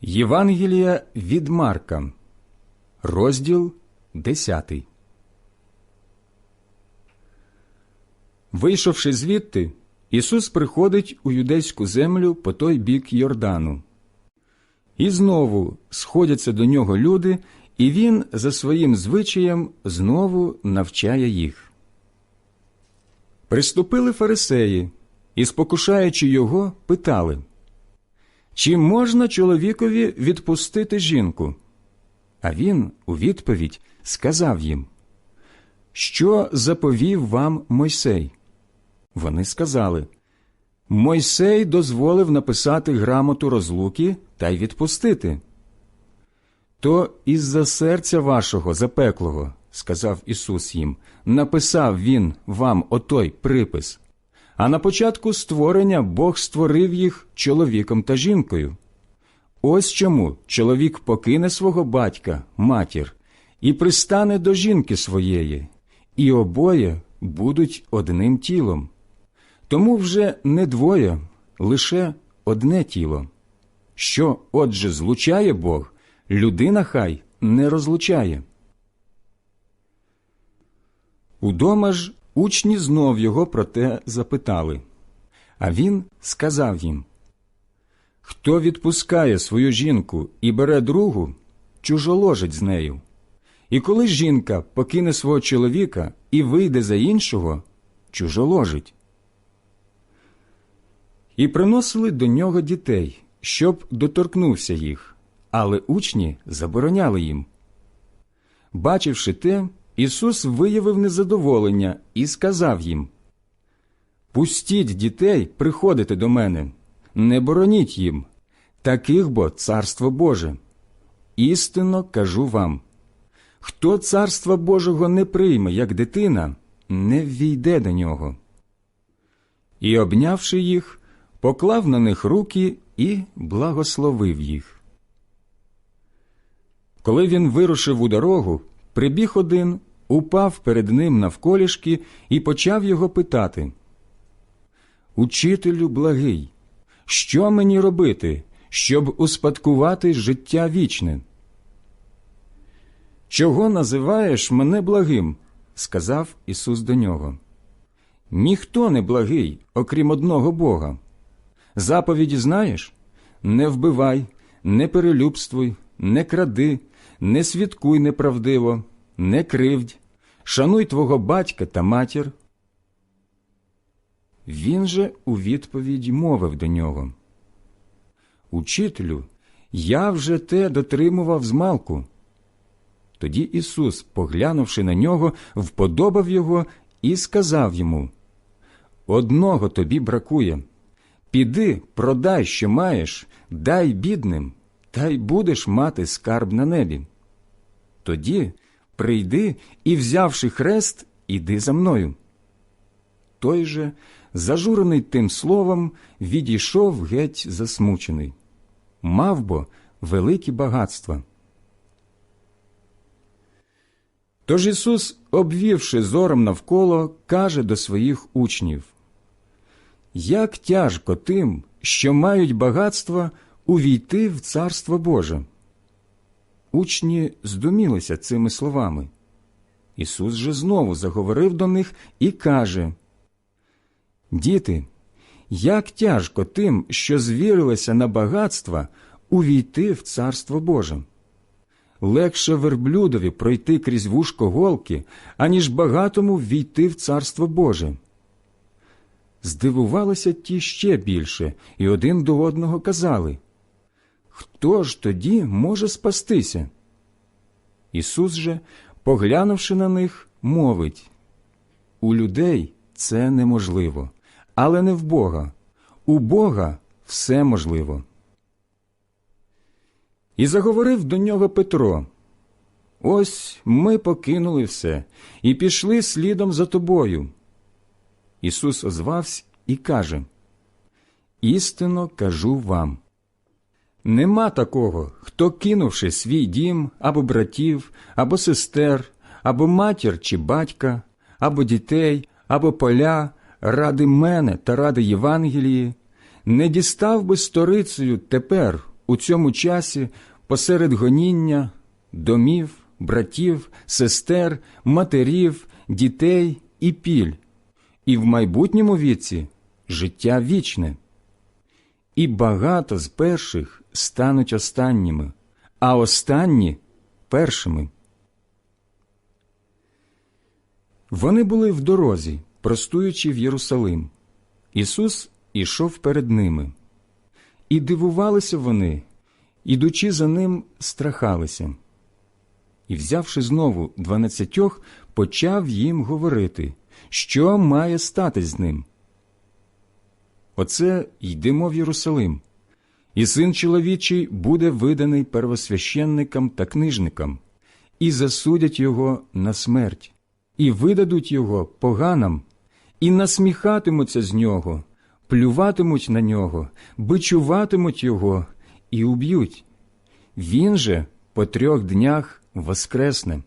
Євангелія від Марка, розділ 10. Вийшовши звідти, Ісус приходить у юдейську землю по той бік Йордану. І знову сходяться до нього люди, і він за своїм звичаєм знову навчає їх. Приступили фарисеї і, спокушаючи його, питали Чи можна чоловікові відпустити жінку? А він у відповідь сказав їм Що заповів вам Мойсей? Вони сказали Мойсей дозволив написати грамоту розлуки та й відпустити. То із-за серця вашого запеклого, сказав Ісус їм, написав він вам отой припис. А на початку створення Бог створив їх чоловіком та жінкою. Ось чому чоловік покине свого батька, матір, і пристане до жінки своєї, і обоє будуть одним тілом. Тому вже не двоє, лише одне тіло. Що, отже, злучає Бог, людина хай не розлучає. Удома ж учні знов його про те запитали. А він сказав їм Хто відпускає свою жінку і бере другу, чужоложить з нею. І коли жінка покине свого чоловіка і вийде за іншого, чужоложить. І приносили до нього дітей, щоб доторкнувся їх, але учні забороняли їм. Бачивши те, Ісус виявив незадоволення і сказав їм Пустіть дітей приходити до мене, не бороніть їм, таких бо царство Боже. Істинно кажу вам хто царства Божого не прийме, як дитина, не ввійде до нього. І, обнявши їх, поклав на них руки і благословив їх. Коли він вирушив у дорогу, прибіг один, упав перед ним навколішки і почав його питати Учителю благий, що мені робити, щоб успадкувати життя вічне? Чого називаєш мене благим? сказав Ісус до нього. Ніхто не благий, окрім одного Бога. Заповіді знаєш? Не вбивай, не перелюбствуй, не кради, не свідкуй неправдиво, не кривдь, шануй твого батька та матір. Він же у відповідь мовив до нього. Учителю, я вже те дотримував змалку. Тоді Ісус, поглянувши на нього, вподобав його і сказав йому Одного тобі бракує. Піди, продай, що маєш, дай бідним, та й будеш мати скарб на небі. Тоді прийди і, взявши хрест, іди за мною. Той же, зажурений тим словом, відійшов геть засмучений. Мав бо великі багатства. Тож Ісус, обвівши зором навколо, каже до своїх учнів Як тяжко тим, що мають багатства, увійти в Царство Боже. Учні здумілися цими словами. Ісус же знову заговорив до них і каже Діти, як тяжко тим, що звірилися на багатства, увійти в Царство Боже легше верблюдові пройти крізь вушко голки, аніж багатому ввійти в царство Боже. Здивувалися ті ще більше, і один до одного казали Хто ж тоді може спастися? Ісус же, поглянувши на них, мовить У людей це неможливо, але не в Бога. У Бога все можливо. І заговорив до нього Петро Ось ми покинули все і пішли слідом за тобою. Ісус озвався і каже Істинно кажу вам. Нема такого, хто, кинувши свій дім або братів, або сестер, або матір чи батька, або дітей, або поля, ради мене та ради Євангелії, не дістав би сторицею тепер у цьому часі посеред гоніння, домів, братів, сестер, матерів, дітей і піль, і в майбутньому віці життя вічне. І багато з перших стануть останніми, а останні першими. Вони були в дорозі, простуючи в Єрусалим. Ісус ішов перед ними. І дивувалися вони, ідучи за ним, страхалися. І, взявши знову дванадцятьох, почав їм говорити, що має стати з ним. Оце йдемо в Єрусалим, і син чоловічий буде виданий первосвященникам та книжникам, і засудять його на смерть, і видадуть його поганам, і насміхатимуться з нього, плюватимуть на нього, бичуватимуть його і уб'ють. Він же по трьох днях воскресне.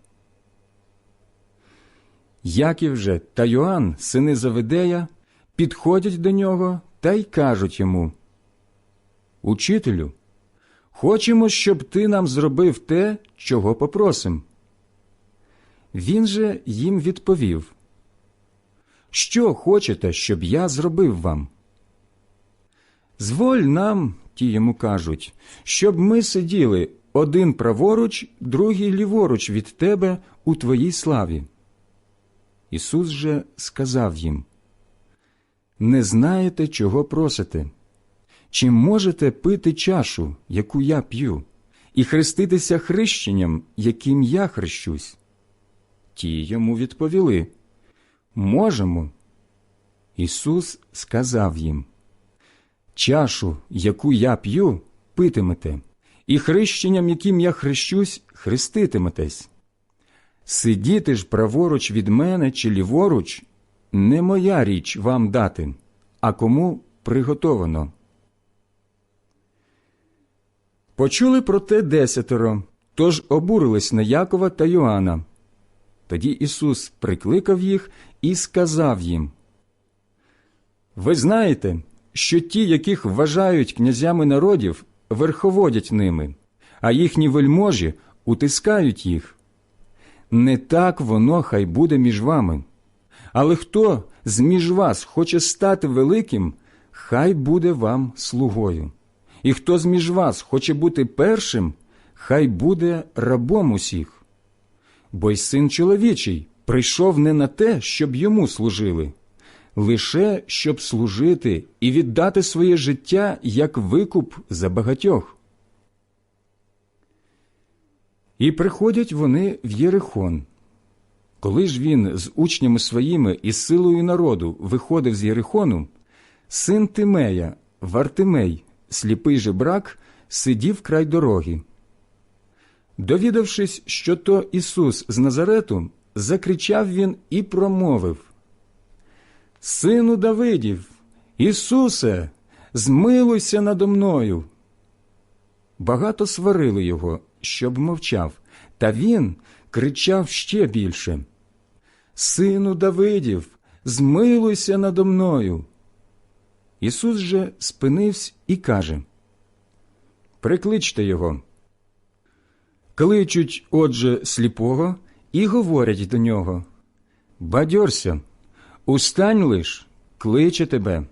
Яків же та Йоанн, сини Завидея, підходять до нього та й кажуть йому Учителю, хочемо, щоб ти нам зробив те, чого попросим. Він же їм відповів Що хочете, щоб я зробив вам? Зволь нам, ті йому кажуть, щоб ми сиділи один праворуч, другий ліворуч від тебе у твоїй славі. Ісус же сказав їм Не знаєте, чого просите? Чи можете пити чашу, яку я п'ю, і хреститися хрещенням, яким я хрещусь? Ті йому відповіли Можемо. Ісус сказав їм Чашу, яку я п'ю, питимете, і хрещенням, яким я хрещусь, хреститиметесь. Сидіти ж праворуч від мене чи ліворуч не моя річ вам дати, а кому приготовано. Почули про те десятеро, тож обурились на Якова та Йоанна. Тоді Ісус прикликав їх і сказав їм Ви знаєте, що ті, яких вважають князями народів, верховодять ними, а їхні вельможі утискають їх. Не так воно хай буде між вами. Але хто з між вас хоче стати великим, хай буде вам слугою. І хто з між вас хоче бути першим, хай буде рабом усіх. Бо й син чоловічий прийшов не на те, щоб йому служили, лише щоб служити і віддати своє життя як викуп за багатьох. І приходять вони в Єрихон. Коли ж він з учнями своїми і силою народу виходив з Єрихону, син Тимея, Вартимей, сліпий жебрак, сидів край дороги. Довідавшись, що то Ісус з Назарету, закричав він і промовив Сину Давидів, Ісусе, змилуйся надо мною. Багато сварили його, щоб мовчав, та він кричав ще більше Сину Давидів, змилуйся надо мною. Ісус же спинився і каже Прикличте його. Кличуть, отже, сліпого і говорять до нього Бадьорся, устань лиш, кличе тебе.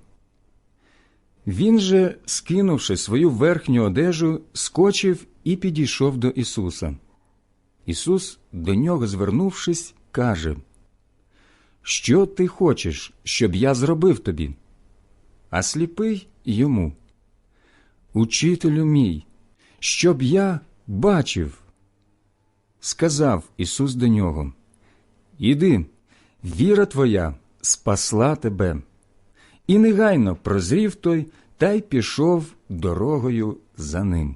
Він же, скинувши свою верхню одежу, скочив і підійшов до Ісуса. Ісус, до нього звернувшись, каже Що ти хочеш, щоб я зробив тобі? А сліпий йому. Учителю мій, щоб я бачив. Сказав Ісус до нього Іди, віра твоя спасла тебе. І негайно прозрів той та й пішов дорогою за ним.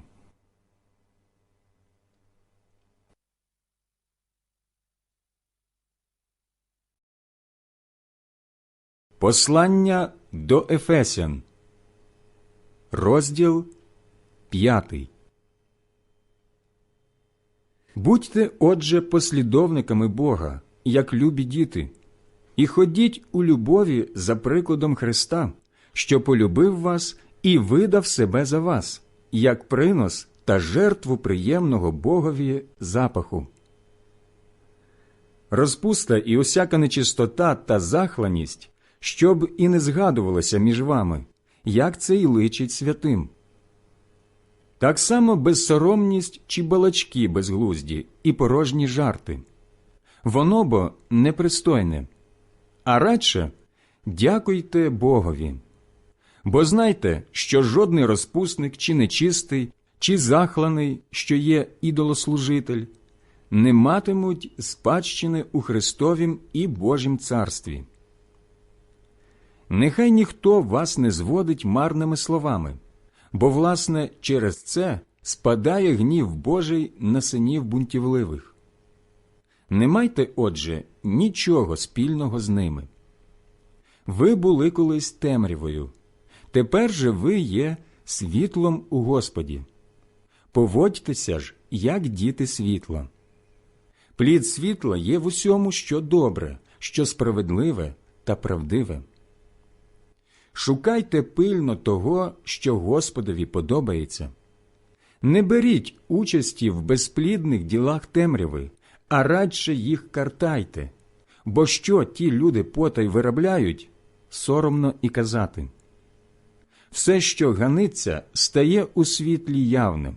Послання до Ефесян, розділ п'ятий. Будьте, отже, послідовниками Бога, як любі діти, і ходіть у любові за прикладом Христа, що полюбив вас і видав себе за вас, як принос та жертву приємного Богові запаху. Розпуста і усяка нечистота та захланість, щоб і не згадувалося між вами, як це й личить святим. Так само безсоромність чи балачки безглузді і порожні жарти. Воно бо непристойне, а радше дякуйте Богові. Бо знайте, що жодний розпусник чи нечистий, чи захланий, що є ідолослужитель, не матимуть спадщини у Христовім і Божім царстві. Нехай ніхто вас не зводить марними словами, бо, власне, через це спадає гнів Божий на синів бунтівливих. Не майте, отже, нічого спільного з ними. Ви були колись темрявою, тепер же ви є світлом у Господі. Поводьтеся ж, як діти світла. Плід світла є в усьому, що добре, що справедливе та правдиве. Шукайте пильно того, що Господові подобається. Не беріть участі в безплідних ділах темряви, а радше їх картайте, бо що ті люди потай виробляють, соромно і казати. Все, що ганиться, стає у світлі явним,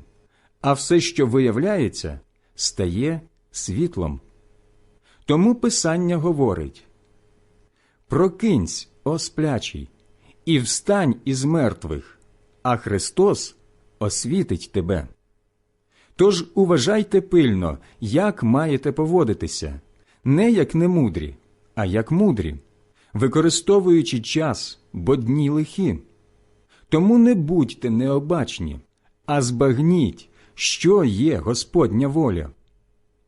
а все, що виявляється, стає світлом. Тому Писання говорить Прокинься, о сплячий, і встань із мертвих, а Христос освітить тебе. Тож уважайте пильно, як маєте поводитися, не як немудрі, а як мудрі, використовуючи час, бо дні лихі. Тому не будьте необачні, а збагніть, що є Господня воля.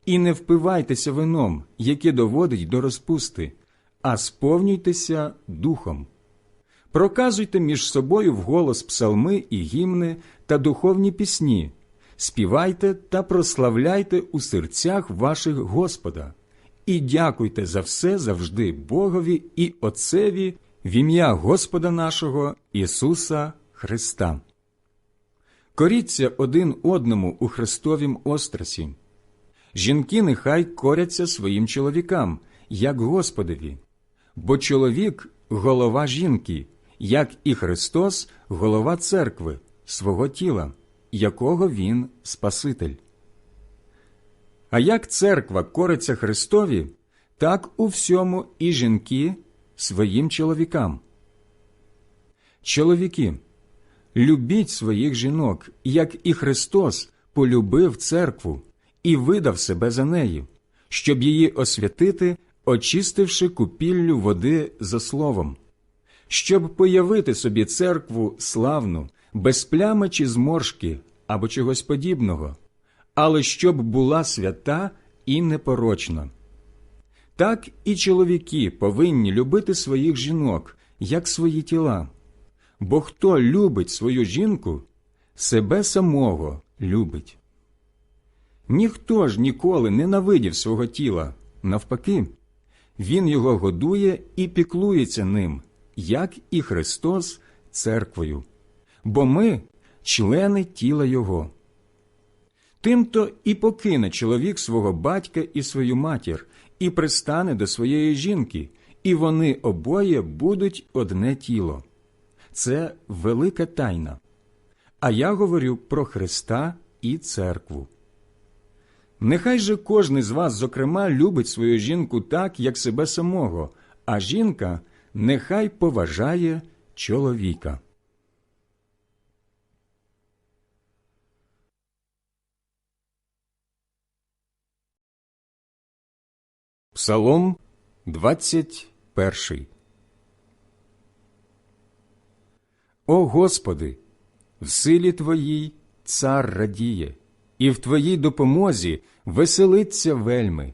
І не впивайтеся вином, яке доводить до розпусти, а сповнюйтеся духом. Проказуйте між собою вголос псалми і гімни та духовні пісні, співайте та прославляйте у серцях ваших Господа, і дякуйте за все завжди Богові і Отцеві в ім'я Господа нашого Ісуса Христа. Коріться один одному у Христовім острасі. Жінки нехай коряться своїм чоловікам, як Господові, бо чоловік голова жінки, як і Христос голова церкви, свого тіла, якого Він Спаситель. А як церква кориться Христові, так у всьому і жінки своїм чоловікам. Чоловіки, любіть своїх жінок, як і Христос полюбив церкву і видав себе за нею, щоб її освятити, очистивши купіллю води за словом, щоб появити собі церкву славну, без плями чи зморшки або чогось подібного, але щоб була свята і непорочна. Так і чоловіки повинні любити своїх жінок, як свої тіла. Бо хто любить свою жінку, себе самого любить. Ніхто ж ніколи не навидів свого тіла, навпаки, він його годує і піклується ним, як і Христос церквою, бо ми члени тіла Його. Тимто і покине чоловік свого батька і свою матір, і пристане до своєї жінки, і вони обоє будуть одне тіло. Це велика тайна. А я говорю про Христа і церкву. Нехай же кожний з вас, зокрема, любить свою жінку так, як себе самого, а жінка нехай поважає чоловіка. Псалом 21 О Господи, в силі Твоїй цар радіє, і в Твоїй допомозі веселиться вельми.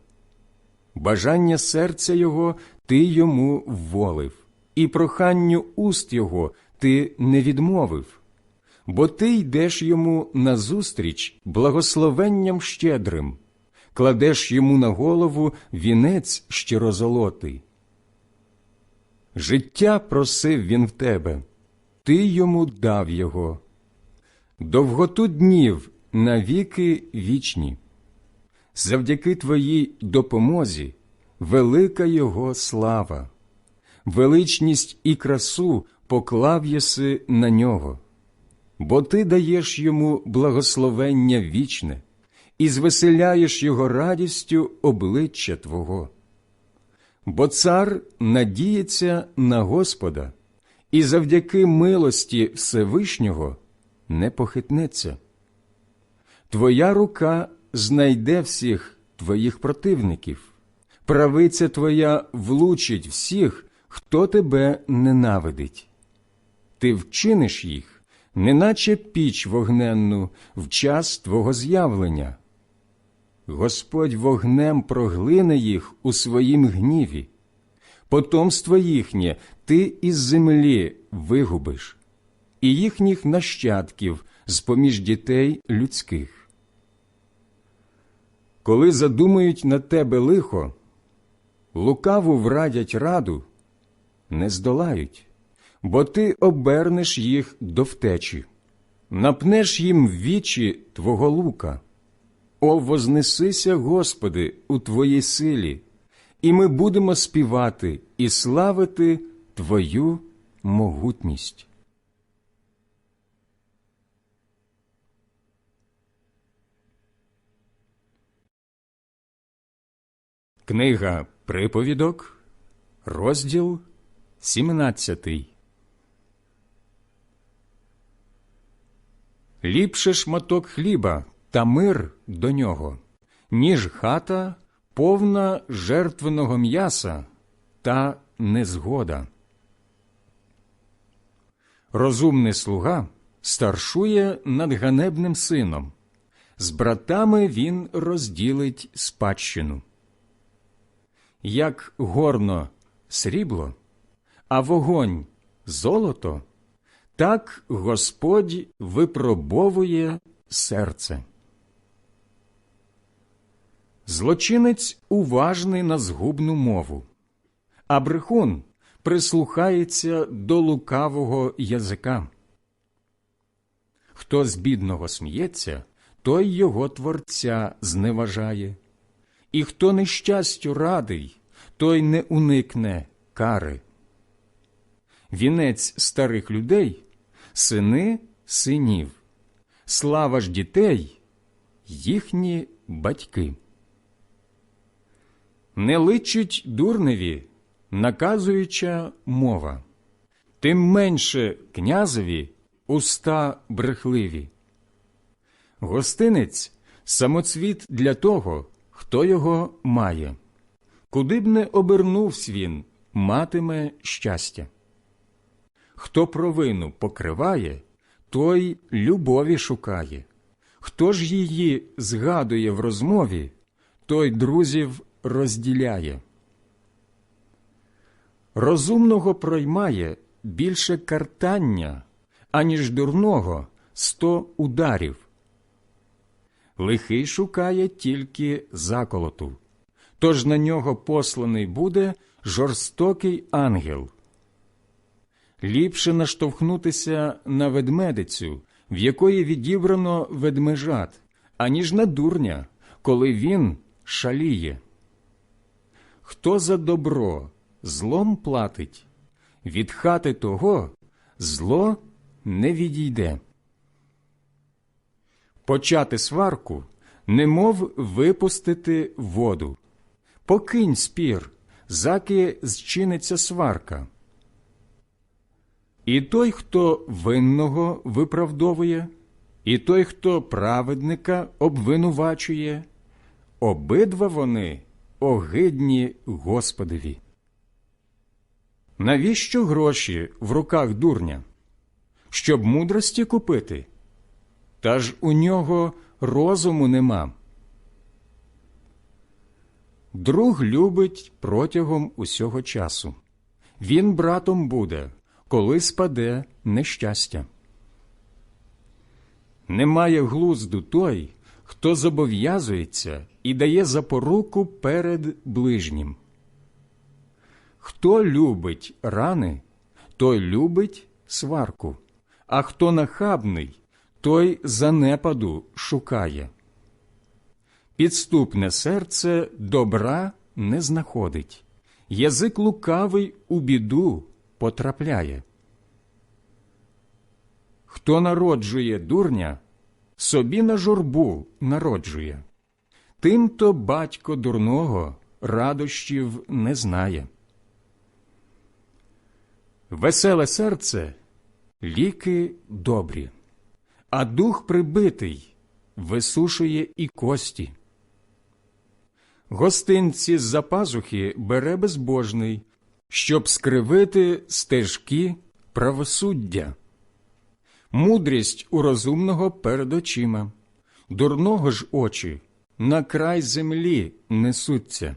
Бажання серця Його Ти йому вволив, і проханню уст Його Ти не відмовив, бо Ти йдеш йому назустріч благословенням щедрим, кладеш йому на голову вінець щирозолотий. Життя просив він в тебе, ти йому дав його. довготу днів на віки вічні. Завдяки Твоїй допомозі велика Його слава, величність і красу поклав єси на нього, бо Ти даєш йому благословення вічне і звеселяєш його радістю обличчя Твого. Бо цар надіється на Господа і завдяки милості Всевишнього не похитнеться. Твоя рука знайде всіх твоїх противників, правиця твоя влучить всіх, хто тебе ненавидить. Ти вчиниш їх, неначе піч вогненну в час твого з'явлення. Господь вогнем проглине їх у своїм гніві, потомство їхнє ти із землі вигубиш, і їхніх нащадків з поміж дітей людських. Коли задумають на тебе лихо, лукаву врадять раду, не здолають, бо ти обернеш їх до втечі, напнеш їм вічі твого лука. О, вознесися, Господи, у Твоїй силі, і ми будемо співати і славити Твою могутність. Книга Приповідок, розділ 17 Ліпше шматок хліба та мир до нього, ніж хата, повна жертвеного м'яса та незгода. Розумний слуга старшує над ганебним сином, з братами він розділить спадщину. Як горно срібло, а вогонь золото, так Господь випробовує серце. Злочинець уважний на згубну мову, а брехун прислухається до лукавого язика. Хто з бідного сміється, той його творця зневажає, і хто нещастю радий, той не уникне кари. Вінець старих людей сини синів, слава ж дітей їхні батьки. Не личить дурневі, наказуюча мова, тим менше князеві уста брехливі. Гостинець самоцвіт для того, хто його має. Куди б не обернувсь він, матиме щастя. Хто провину покриває, той любові шукає. Хто ж її згадує в розмові, той друзів розділяє. Розумного проймає більше картання, аніж дурного сто ударів. Лихий шукає тільки заколоту, тож на нього посланий буде жорстокий ангел. Ліпше наштовхнутися на ведмедицю, в якої відібрано ведмежат, аніж на дурня, коли він шаліє. Хто за добро злом платить, від хати того зло не відійде. Почати сварку, немов випустити воду. Покинь спір, заки зчиниться сварка. І той, хто винного виправдовує, і той, хто праведника обвинувачує, обидва вони огидні Господові. Навіщо гроші в руках дурня? Щоб мудрості купити? Та ж у нього розуму нема. Друг любить протягом усього часу. Він братом буде, коли спаде нещастя. Немає глузду той, хто зобов'язується і дає запоруку перед ближнім. Хто любить рани, той любить сварку, а хто нахабний, той занепаду шукає. Підступне серце добра не знаходить, язик лукавий у біду потрапляє. Хто народжує дурня, собі на журбу народжує. Тим-то батько дурного радощів не знає. Веселе серце ліки добрі, а дух прибитий висушує і кості. Гостинці з-за пазухи бере безбожний, щоб скривити стежки правосуддя. Мудрість у розумного перед очима, дурного ж очі на край землі несуться.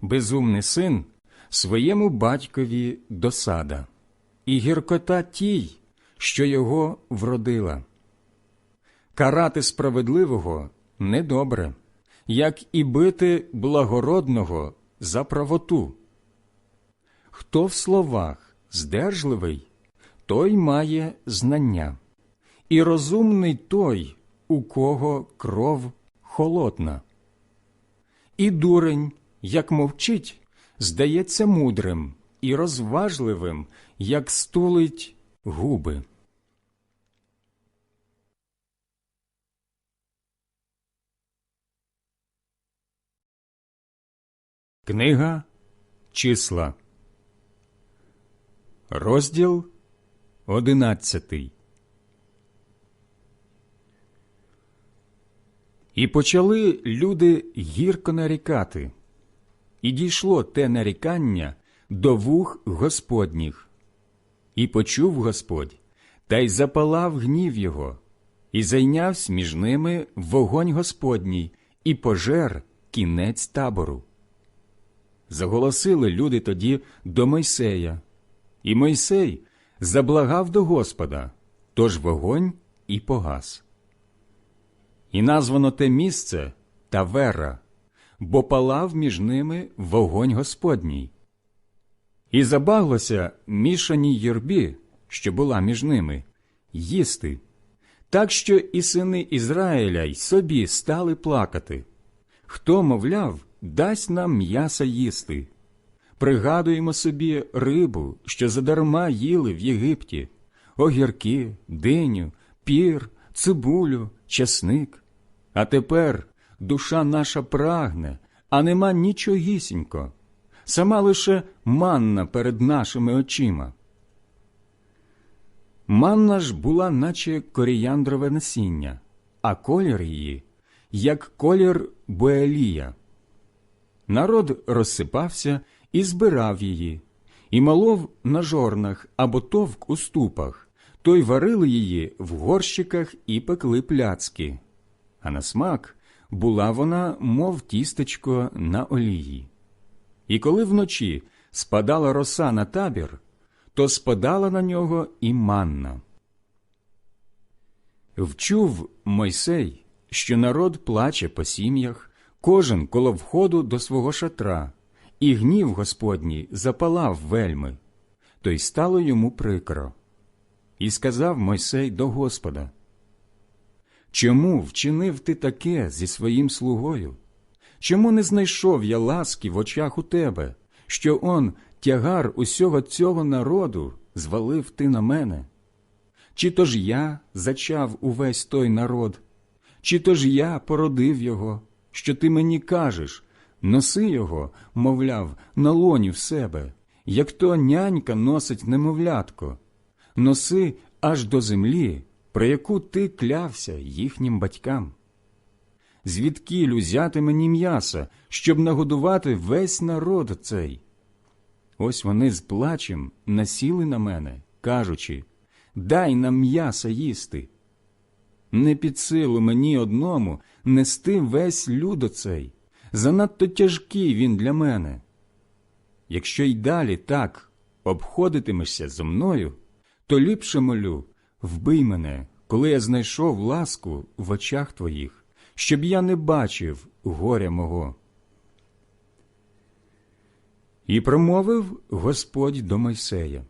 Безумний син своєму батькові досада, і гіркота тій, що його вродила. Карати справедливого недобре, як і бити благородного за правоту. Хто в словах здержливий, той має знання, і розумний той, у кого кров холодна. І дурень, як мовчить, здається мудрим і розважливим, як стулить губи. Книга Числа, розділ одинадцятий. І почали люди гірко нарікати, і дійшло те нарікання до вух Господніх. І почув Господь, та й запалав гнів його, і зайнявся між ними вогонь Господній, і пожер кінець табору. Заголосили люди тоді до Мойсея, і Мойсей заблагав до Господа, тож вогонь і погас. І названо те місце Тавера, бо палав між ними вогонь Господній. І забаглося мішаній юрбі, що була між ними, їсти, так що і сини Ізраїля й собі стали плакати. Хто, мовляв, дасть нам м'яса їсти. Пригадуємо собі рибу, що задарма їли в Єгипті, огірки, диню, пір, цибулю, часник. А тепер душа наша прагне, а нема нічогісінько, сама лише манна перед нашими очима. Манна ж була, наче коріяндрове насіння, а колір її, як колір буелія. Народ розсипався і збирав її, і малов на жорнах або товк у ступах, то й варили її в горщиках і пекли пляцки, а на смак була вона, мов тістечко на олії. І коли вночі спадала роса на табір, то спадала на нього і манна. Вчув Мойсей, що народ плаче по сім'ях, кожен коло входу до свого шатра, і гнів Господній запалав вельми, то й стало йому прикро. І сказав Мойсей до Господа Чому вчинив ти таке зі своїм слугою? Чому не знайшов я ласки в очах у тебе, що он тягар усього цього народу звалив ти на мене? Чи то ж я зачав увесь той народ, чи то ж я породив його, що ти мені кажеш, носи його, мовляв, на лоні в себе, як то нянька носить немовлятко, носи аж до землі, про яку ти клявся їхнім батькам. Звідкіль узяти мені м'яса, щоб нагодувати весь народ цей? Ось вони з плачем насіли на мене, кажучи Дай нам м'яса їсти. Не під силу мені одному нести весь люд оцей, занадто тяжкий він для мене. Якщо й далі так обходитимешся зо мною, то ліпше молю, вбий мене, коли я знайшов ласку в очах твоїх, щоб я не бачив горя мого. І промовив Господь до Мойсея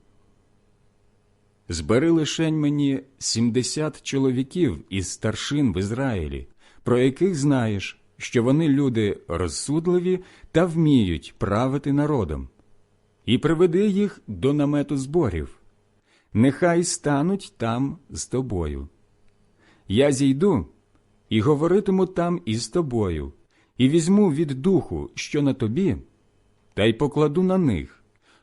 збери лишень мені сімдесят чоловіків із старшин в Ізраїлі, про яких знаєш, що вони люди розсудливі та вміють правити народом, і приведи їх до намету зборів. Нехай стануть там з тобою. Я зійду і говоритиму там із тобою, і візьму від духу, що на тобі, та й покладу на них,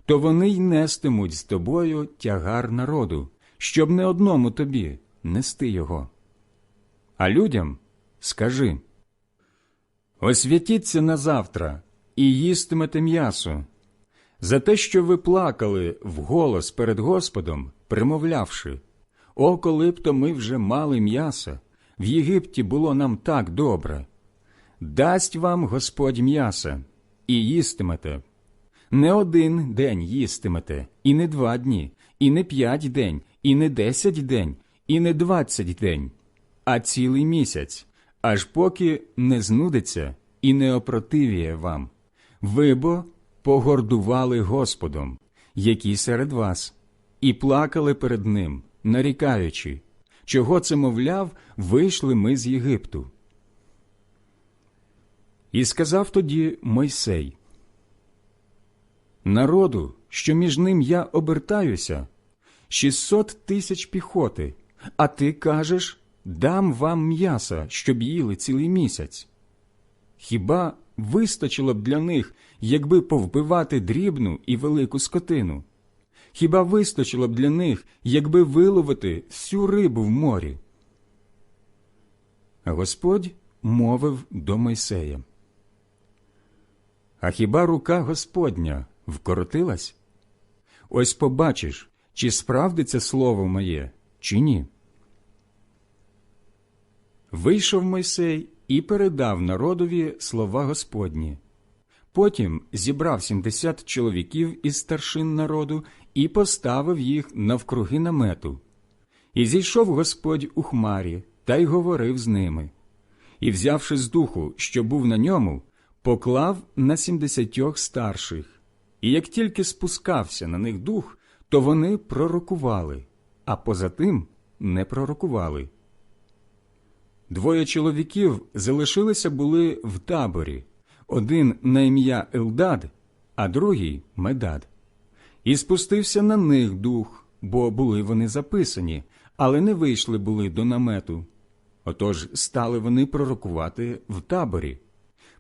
то вони й нестимуть з тобою тягар народу, щоб не одному тобі нести його. А людям скажи Освятіться на завтра і їстимете м'ясо. За те, що ви плакали вголос перед Господом, примовлявши О, коли б то ми вже мали м'яса, в Єгипті було нам так добре. Дасть вам Господь м'яса, і їстимете. Не один день їстимете, і не два дні, і не п'ять день, і не десять день, і не двадцять день, а цілий місяць, аж поки не знудиться і не опротивіє вам. Ви бо погордували Господом, який серед вас, і плакали перед Ним, нарікаючи, чого це, мовляв, вийшли ми з Єгипту. І сказав тоді Мойсей, Народу, що між ним я обертаюся, шістсот тисяч піхоти, а ти кажеш, дам вам м'яса, щоб їли цілий місяць. Хіба вистачило б для них, якби повбивати дрібну і велику скотину? Хіба вистачило б для них, якби виловити всю рибу в морі? Господь мовив до Мойсея. А хіба рука Господня вкоротилась? Ось побачиш, чи справдиться слово моє, чи ні. Вийшов Мойсей і передав народові слова Господні. Потім зібрав сімдесят чоловіків із старшин народу і поставив їх навкруги намету. І зійшов Господь у хмарі та й говорив з ними. І, взявши з духу, що був на ньому, поклав на сімдесятьох старших. І як тільки спускався на них дух, то вони пророкували, а поза тим не пророкували. Двоє чоловіків залишилися були в таборі один на ім'я Елдад, а другий Медад. І спустився на них дух, бо були вони записані, але не вийшли були до намету. Отож стали вони пророкувати в таборі.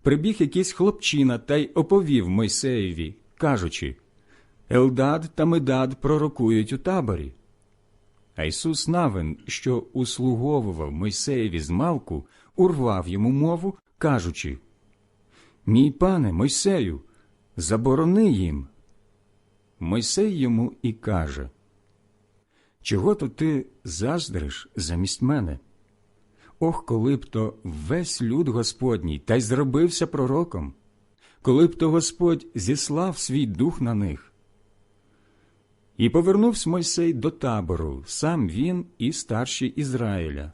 Прибіг якийсь хлопчина та й оповів Мойсеєві, кажучи Елдад та Медад пророкують у таборі. А Ісус Навин, що услуговував Мойсеєві змалку, урвав йому мову, кажучи Мій пане Мойсею, заборони їм. Мойсей йому і каже Чого то ти заздриш замість мене? Ох, коли б то весь люд Господній та й зробився пророком, коли б то Господь зіслав свій дух на них. І повернувся Мойсей до табору, сам він і старші Ізраїля,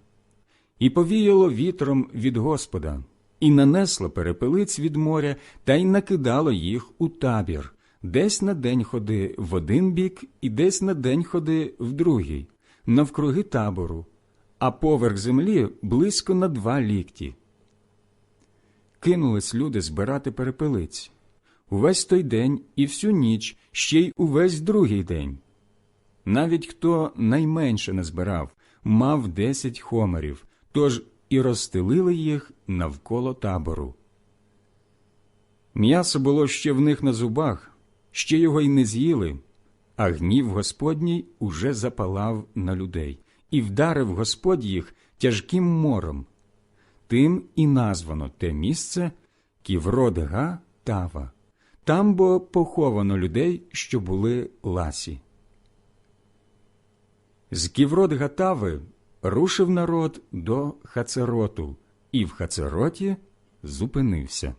і повіяло вітром від Господа, і нанесло перепелиць від моря та й накидало їх у табір, десь на день ходи в один бік і десь на день ходи в другий, навкруги табору, а поверх землі близько на два лікті. Кинулись люди збирати перепелиць увесь той день і всю ніч, ще й увесь другий день. Навіть хто найменше не збирав, мав десять хомерів, тож і розстелили їх навколо табору. М'ясо було ще в них на зубах, ще його й не з'їли, а гнів Господній уже запалав на людей, і вдарив Господь їх тяжким мором. Тим і названо те місце Ківродга Тава. Там бо поховано людей, що були ласі. З Ківродга Тави рушив народ до Хацероту, і в Хацероті зупинився.